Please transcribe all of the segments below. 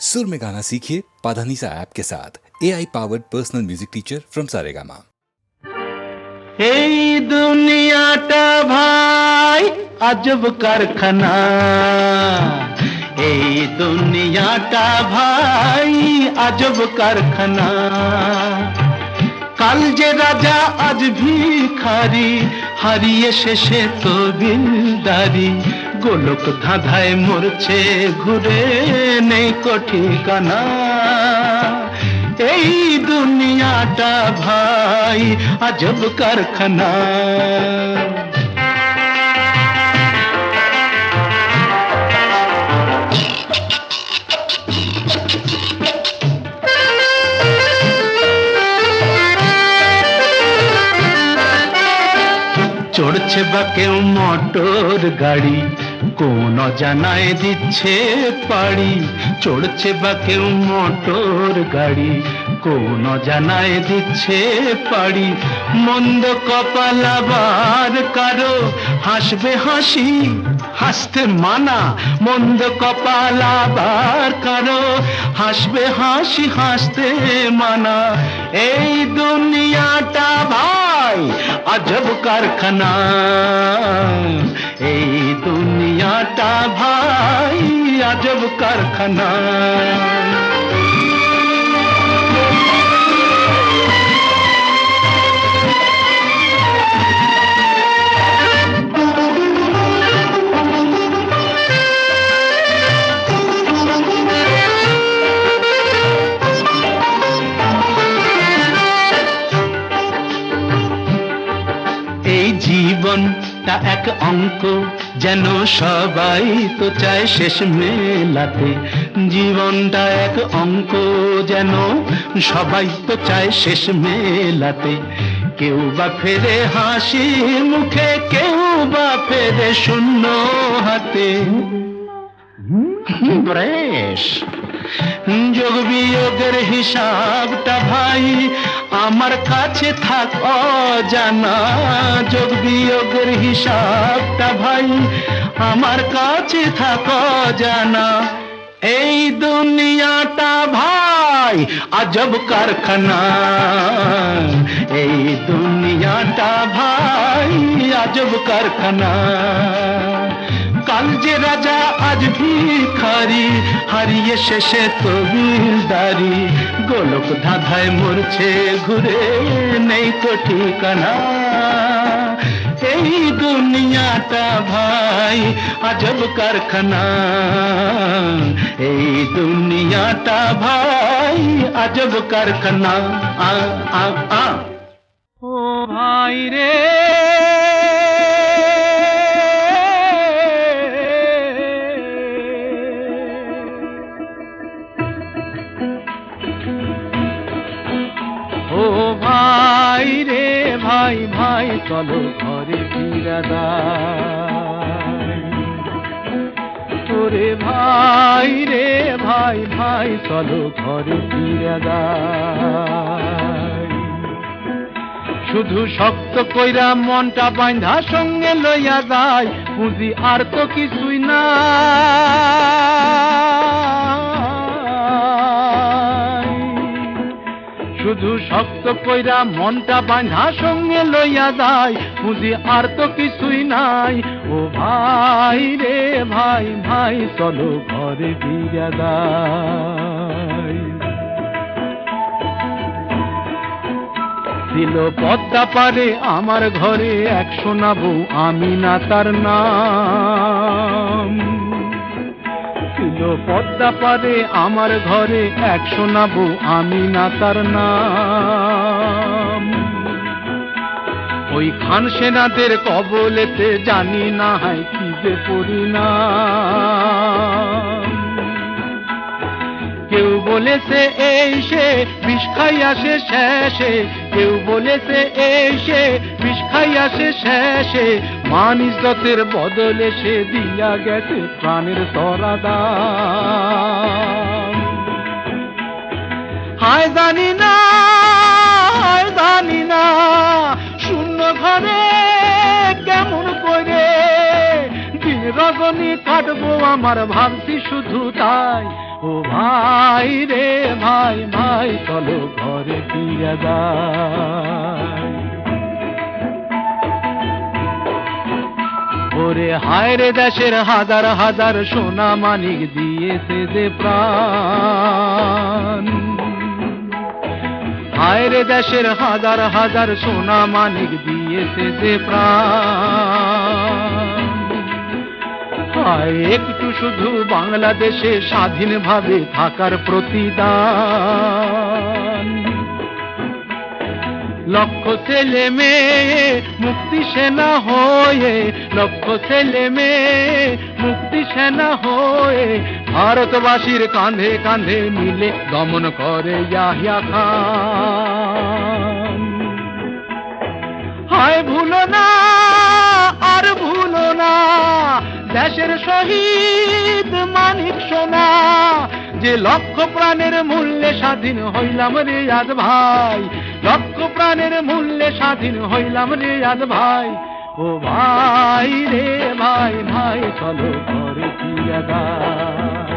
सुर में गाना सीखिए पाधानीसा ऐप के साथ A I powered personal music teacher from Saregama এই দুনিয়াটা ভাই আজব কারখানা এই দুনিয়াটা ভাই আজব কারখানা কাল যে রাজা আজ ভিখারি হারিয়ে শেষে তো দিলদারি গোলক ধাঁধায় মরছে, ঘুরে নেই কঠিকানা। এই দুনিয়াটা ভাই, আজব কারখানা। চড়ছে বা কেউ মোটর গাড়ি কোন জানায় দিচ্ছে পাড়ি, চড়ছে বা কেউ মোটর গাড়ি। কোন জানায় দিচ্ছে পাড়ি, মন্দ কপাল আবার কারও। হাসবে হাসি, হাসতে মানা, মন্দ কপাল আবার কারও। হাসবে হাসি, হাসতে মানা, এই দুনিয়াটা ভাই আজব কারখানা। এই দুনিয়াটা ভাই আজব কারখানা এই এক অঙ্ক যেন সবাই তো চায় শেষ মেলাতে। জীবনটা এক অঙ্ক যেন সবাই তো চায় শেষ মেলাতে। কেউ বা ফেরে হাসি মুখে কেউ বা ফেরে শূন্য হাতে। যোগ বিয়োগের হিসাবটা আমার কাছে থাক অজানা। যোগ বিয়োগের হিসাবটা ভাই, আমার কাছে থাক অজানা। এই দুনিয়াটা ভাই, আজব কারখানা। এই দুনিয়াটা ভাই, আজব কারখানা। কাল যে রাজা আজ ভিখারি, হারিয়ে শেষে তো বিলদারি গোলক ধাঁধায় মরছে, ঘুরে নেই তো ঠিকানা। এই দুনিয়াটা ভাই, আজব কারখানা। এই দুনিয়াটা ভাই, আজব কারখানা। আ আ আ। ও ভাই রে। চলো ঘরে ফিরাদাই ওরে ভাই রে ভাই ভাই, চলো ঘরে ফিরাদাই শুধু শক্ত কইরা মনটা বাঁধা সঙ্গে লইয়া যায় পুঁজি আর তো কিছুই না শুধু শক্ত কইরা মনটা বাঁধা সঙ্গে লইয়া যায়। বুঝি আর তো কিছুই নাই। ও ভাই রে ভাই ভাই, চলো ঘরে ফিরা দাই ছিল পদ্মা পারে আমার ঘরে এক শোনাবো আমি না তার নাম ছিল পদ্মা পারে আমার ঘরে এক শোনাবো আমি না তার নাম। ওই খান সেনাদের কবলেতে জানি না হয় কি যে পরিণাম। কেউ বলেছে এই সে বিষ খাইয়া সে শেষে, কেউ বলেছে এই সে বিষ সে শেষে মান ইজ্জতের বদলে সে দিয়া গেছে প্রাণের তরাদাম হায় জানি না, হায় জানি না, শূন্য ঘরে কেমন করে দিন রজনী কাটবো আমার, ভাবছি শুধু তাই। ও ভাই রে ভাই ভাই, চলো ঘরে ফিরে যাই। ওরে হায় রে দেশের হাজার হাজার সোনা মানিক দিয়েছে যে প্রাণ। হায় রে দেশের হাজার হাজার সোনা মানিক দিয়েছে যে প্রাণ। একটু শুধু বাংলাদেশে স্বাধীনভাবে থাকার প্রতিদান। লক্ষ ছেলে মেয়ে, মুক্তি সেনা হয়ে, লক্ষ ছেলে মেয়ে, মুক্তি সেনা হয়ে। ভারতবাসীর কাঁধে কাঁধে মিলে দমন করে ইয়াহিয়া খান। হায় ভুলো না, আর ভুলো না, দেশের শহীদ মানিক সোনা, যে লক্ষ প্রাণের মূল্যে স্বাধীন হইলাম রে আজ ভাই। লক্ষ প্রাণের মূল্যে স্বাধীন হইলাম রে আজ ভাই। ও ভাই রে ভাই ভাই, চলো ফিরে যাই।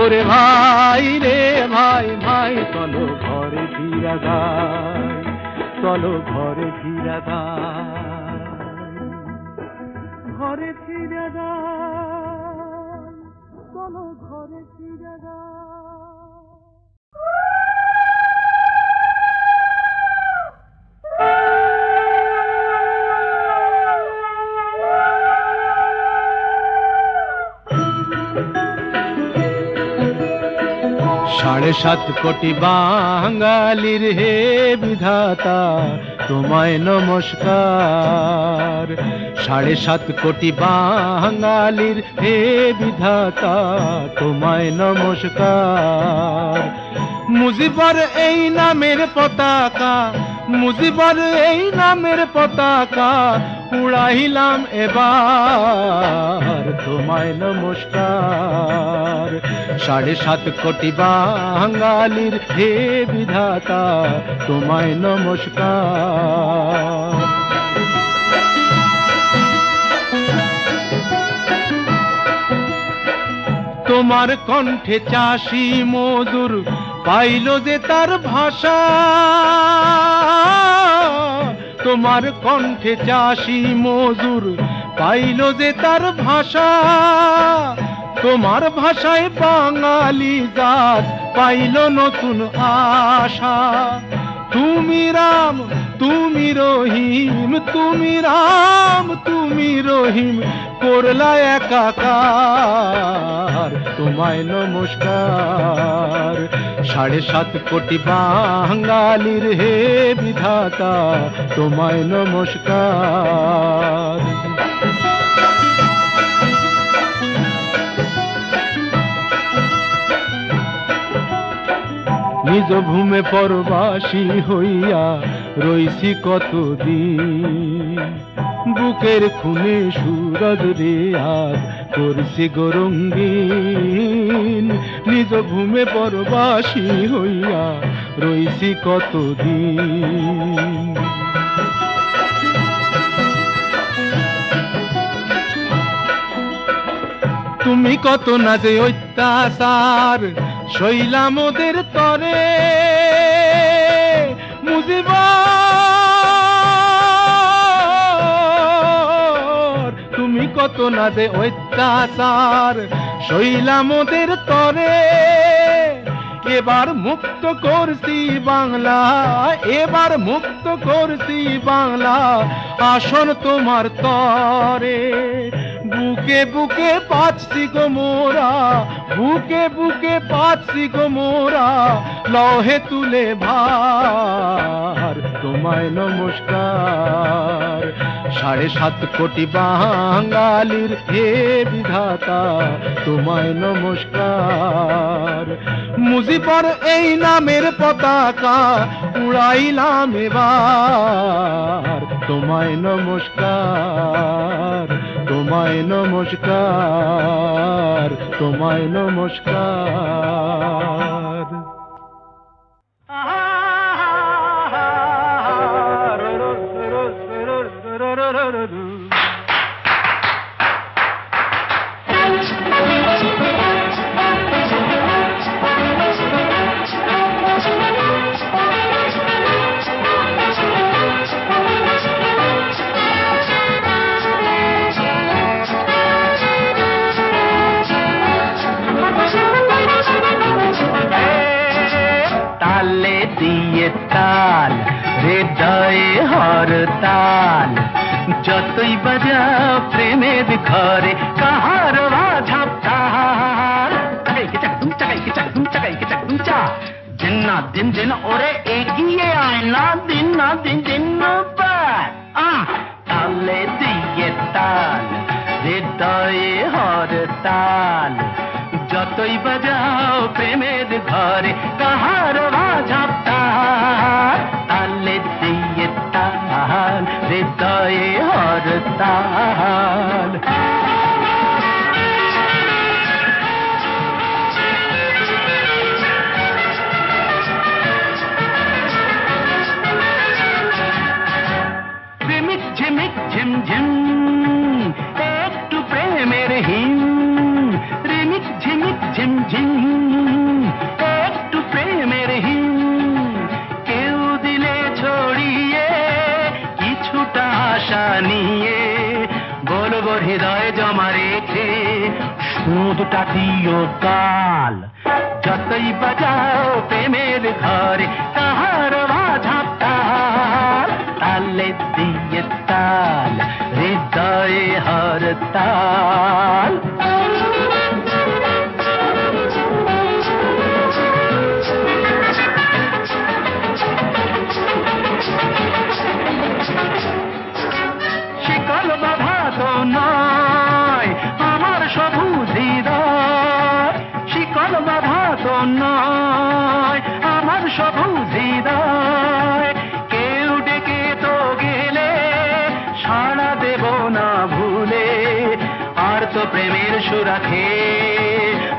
ওরে ভাই রে ভাই ভাই, চলো ঘরে ফিরে যাই। চলো ঘরে ফিরে যাই। ঘরে ফিরে যাই। চলো ঘরে ফিরে যাই। সাড়ে সাত কোটি বাঙালির হে বিধাতা, তোমায় নমস্কার। সাড়ে সাত কোটি বাঙালির হে বিধাতা, তোমায় নমস্কার। মুজিবর এই নামের পতাকা, মুজিবর এই নামের পতাকা, উড়াইলাম এবার, তোমায় নমস্কার। সাড়ে সাত কোটি বাঙালির হে বিধাতা, তোমায় নমস্কার। তোমার কণ্ঠে চাষি মজুর পাইল যে তার ভাষা। তোমার কণ্ঠে চাষি মজুর পাইল যে তার ভাষা। তোমার ভাষায় বাঙালি জাত পাইল নতুন আশা। তুমি রাম, তুমি রহিম, তুমি রাম, তুমি রহিম, করলা একাকার, তোমায় নমস্কার। সাড়ে সাত কোটি বাঙালির হে বিধাতা, তোমায় নমস্কার। নিজ ভূমে পরবাসী হইয়া রইছি কতদিন। বুকের খুনে সুরজ রে আজ করছি গরঙ্গিন। নিজ ভূমে পরবাসী হইয়া রইছি কতদিন। তুমি কত না যে অত্যাচার শৈলাম ওদের তরে মুজিবার। তুমি কত না যে অত্যাচার, শৈলাম ওদের তরে। এবার মুক্ত করছি বাংলা, এবার মুক্ত করছি বাংলা, আসন তোমার তরে। বুকে বুকে পাচ্ছি গো মোরা, বুকে বুকে পাচ্ছি গো মোরা লহে তুলে ভার, তোমায় নমস্কার। সাড়ে সাত কোটি বাঙালির হে বিধাতা, তোমায় নমস্কার। মুজিবর এই নামের পতাকা উড়াইলাম এবার, তোমায় নমস্কার। তোমায় নমস্কার তোমায় নমস্কার। তুম চাকাই কে চাক তুম চা দিন না দিন দিন ওরে এগিয়ে আয় না দিন না দিন দিন পার আহ তালে দিয়ে তাল হৃদয়ে হর তাল যতই বাজাও প্রেমের ঘরে কাহার বাজাব তাল তালে দিয়ে তাল হৃদয়ে ঘরে প্রেমের সুরাখে।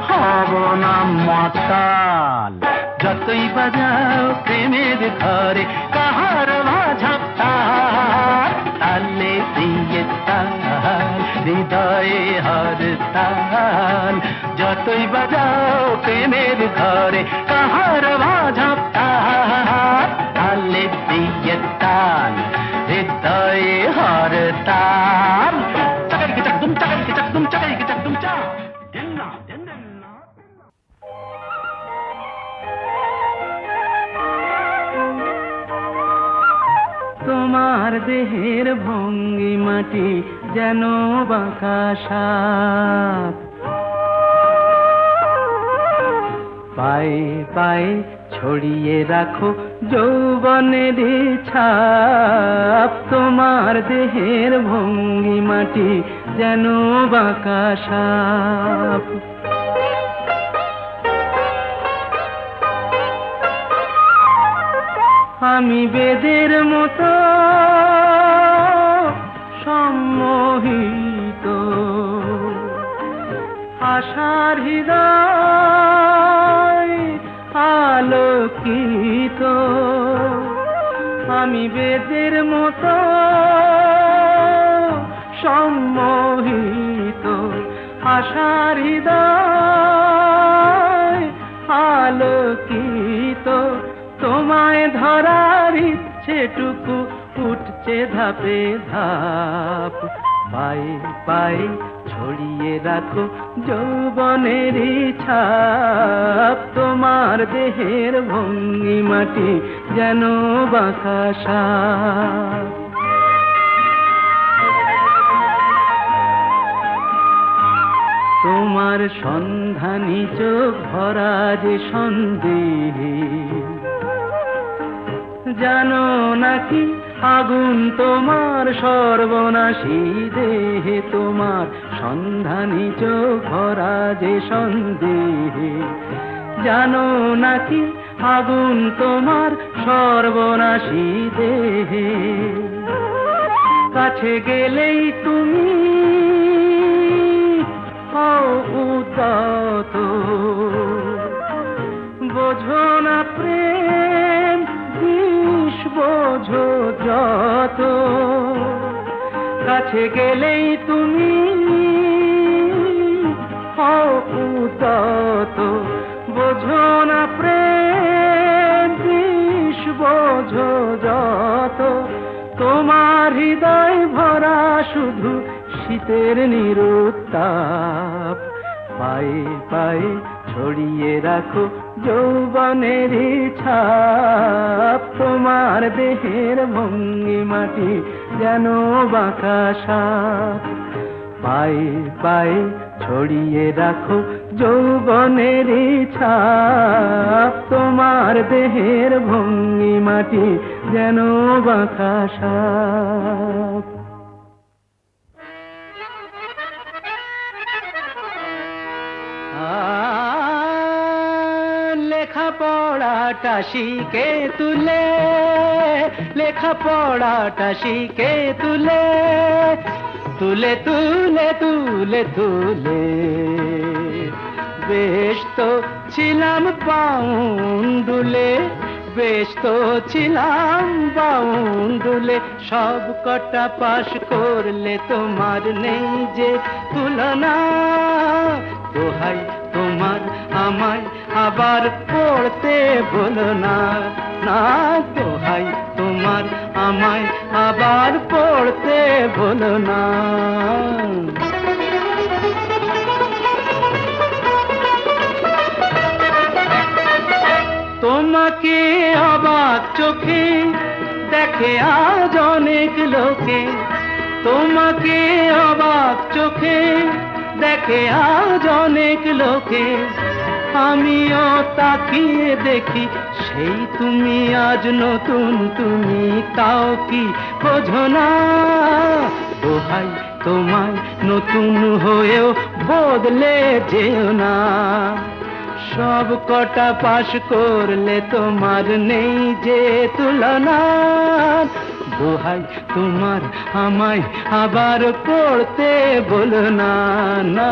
হব না মাতাল যতই বাজাও প্রেমের ঘরে, কাহার তাল দিয়ে হৃদয়ে হর তাল যতই বাজাও প্রেমের ঘরে, কাহার তাল তালে দিয়ে তাল, হৃদয়ে হর তাল। দেহের ভঙ্গি মাটি যেন বাঁকা সাপ। পায়ে পায়ে ছড়িয়ে রাখো যৌবনের ছাপ। তোমার দেহের ভঙ্গি মাটি যেন বাঁকা আমি বেদের মতো সম্মোহিত। আশার হৃদয় আলোকিত। আমি বেদের মতো সম্মোহিত। আশার হৃদয় আলোকিত। তোমায় ধরার ইচ্ছেটুকু উঠছে ধাপে ধাপ। পায়ে পাই ছড়িয়ে রাখো যৌবনের ছাপ। তোমার দেহের ভঙ্গি মাটি যেন বাঁকা তোমার সন্ধানী চোখ ভরা যে সন্দেহে জানো নাকি আগুন তোমার সর্বনাশী দেহে তোমার সন্ধানী চোখ ভরা যে সন্দেহে। জানো নাকি আগুন তোমার সর্বনাশী দেহে। কাছে গেলেই তুমি উদাত। বোঝো না প্রেম বোঝো যত। কাছে গেলেই তুমি উদাত। বোঝো না প্রেম বোঝো যত। তোমার হৃদয় ভরা শুধু শীতের নিরুত্তাপ। পায়ে পায়ে ছড়িয়ে রাখো যৌবনের ছাপ, তোমার দেহের ভঙ্গি মাটি যেন বাঁকা সাপ। পায়ে পায়ে ছড়িয়ে রাখো যৌবনের ছাপ, তোমার দেহের ভঙ্গি মাটি যেন বাঁকা লেখাপড়াটা শিখে তুলে, লেখাপড়াটা শিখে তুলে তুলে তুলে তুলে তুলে। বেশ তো ছিলাম পাউন্ডুলে বেশ তো ছিলাম বাউন্ডুলে। সব কটা পাশ করলে তোমার নেই যে তুলনা। দোহাই তোমার আমায় আবার পড়তে বলো না। না দোহাই তোমার আমায় আবার পড়তে বলো না। তোমাকে অবাক চোখে দেখে আজ অনেক লোকে। তোমাকে অবাক চোখে দেখে আজ অনেক লোকে। আমিও তাকিয়ে দেখি, সেই তুমি আজ নতুন, তুমি তাও কি বোঝো না? দোহাই তোমায় নতুন হয়েও বদলে যেও না। সব কটা পাশ করলে তোমার নেই যে তুলনা। দোহাই তোমার আমায় আবার পড়তে বলো না না।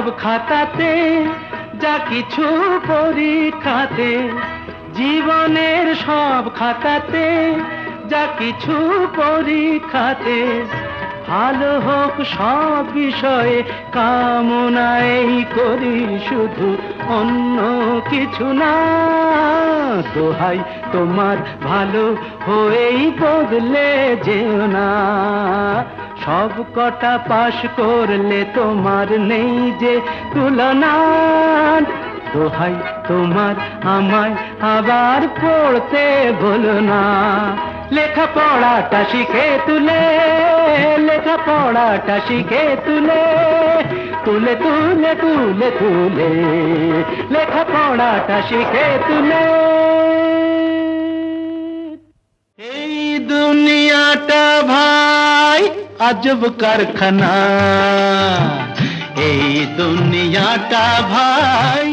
সব খাতাতে যা কিছু পরীক্ষাতে, জীবনের সব খাতাতে যা কিছু পরীক্ষাতে, ভালো হোক সব বিষয়ে কামনাই করি, শুধু অন্য কিছু না। দোহাই, তোমার ভালো হয়েই বদলে যেও না। সব কটা পাশ করলে তোমার নেই যে তুলনা দোহাই তোমার আমায় আবার পড়তে বলো না। লেখাপড়াটা শিখে তুলে, লেখাপড়াটা শিখে তুলে তুলে তুলে তুলে তুলে। লেখাপড়াটা শিখে তুলে। দুনিয়াটা ভাই আজব কারখানা। এই দুনিয়াটা ভাই